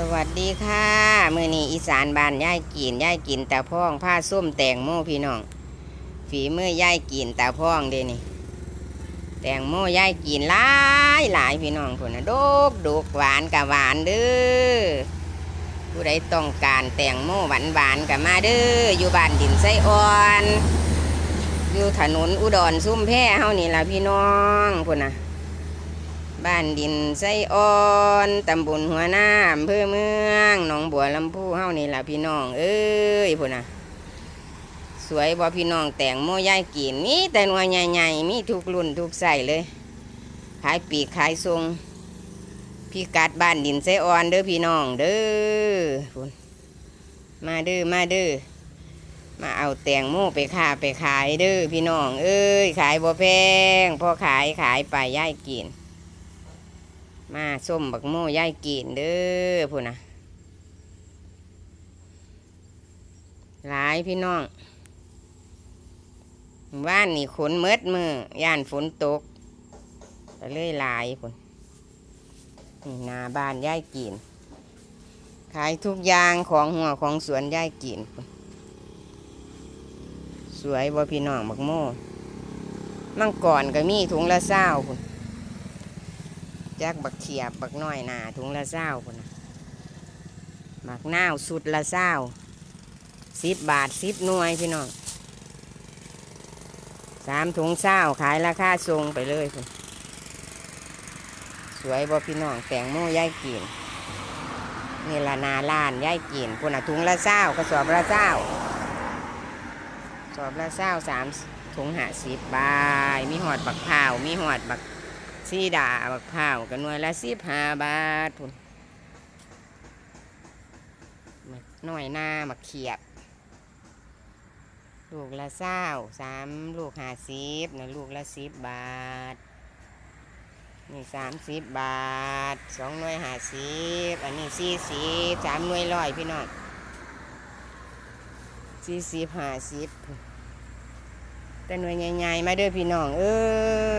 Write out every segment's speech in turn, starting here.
สวัสดีค่ะ มือนี้อีสานบานย่ายกินย่ายกินตาพ่องผ้าส้มแตงโมพี่น้อง ฝีมือย่ายกินตาพ่องเดนี่ แตงโมย่ายกินหลายหลายพี่น้องคนนะดกดกหวานกับหวานเด้อผู้ใดต้องการแตงโมหวานหวานกับมาเด้ออยู่บ้านดินไส้อ่อน อยู่ถนนอุดรซุ่มแพ่เฮานี่ละพี่น้องพุ่นนะ บ้านดินไส้อ่อนตำบลหัวหน้าอำเภอเมืองหนองบัวลำพูเฮานี่ล่ะพี่น้อง เอ้ยพุ่นน่ะสวยบ่พี่น้องแต่งโมยายกินมีแต่หน่วยใหญ่ๆมีทุกรุ่นทุกใส่เลย ขายปีกขายทรงพี่กัดบ้านดินไส้อ่อนเด้อพี่น้องเด้อพุ่นมาเด้อมาเด้อมาเอาแตงโมไปค้าไปขายเด้อพี่น้อง เอ้ยขายบ่แพงพอขายขายไปยายกิน มาส้มบักโม่ย่ายกินเด้อพูนะหลายพี่น้องว่านนี่ขนเมดมือย่านฝนตกก็เลยหลายพุ่นนี่นาบ้านย่ายกินขายทุกอย่างของหัวของสวนย่ายกินพุ่นสวยบ่พี่น้องบักโม่มังก่อนก็มีถุงละเศร้าพุ่น จักบักเขียบบักน้อยหนาถุงละเศร้าคนนะหมักน้าวสุดละเศร้าสิบบาทสิบหน่วยพี่น้องสามถุงเศร้าขายราคาทรงไปเลยพุ่นสวยบ่พี่น้องแตงโมย่ายกินนี่ละนาล้านย่ายกินพุ่นน่ะถุงละเศร้ากระสอบละเศร้าสอบละเศร้าสามถุงหาสิบบาทมีหอดบักพร้ามีหอดบัก สีดาบักพร้าวกันหน่วยละสิบห้าบาทพุ่นหน่อยหน้ามักเขียบ ลูกละเศร้าสามลูกห้าสิบนะลูกละสิบบาทนี่สามสิบบาทสองหน่วยห้าสิบอันนี้สี่สิบสามหน่วยร้อยพี่น้องสี่สิบห้าสิบ แต่หน่วยใหญ่ๆมาเด้อพี่น้อง เอ้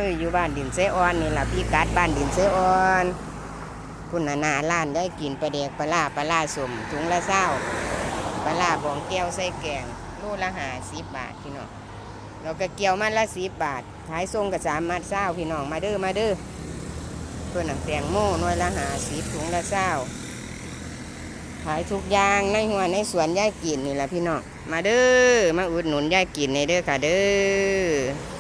ยอยู่บ้านดินเซออนนี่ล่ะพี่กัดบ้านดินเซออนคุณนานาล้านได้กินปลาแดกปลาล่าปลาล่าสมถุงละเศร้าปลาล่าบองแก้วใส่แกงโลละหาสิบบาทพี่น้องเราก็เกี่ยวมันละสิบบาทขายส่งกับสามมัดเศร้าพี่น้องมาเด้อมาเด้อเพื่อนหนังแตงโม่หน่วยละหาสิบถุงละเศร้า ขายทุกอย่างในหัวในสวนย่ายกินนี่แหละพี่น้องมาเด้อมาอุดหนุนยายกินในเด้อค่ะเด้อ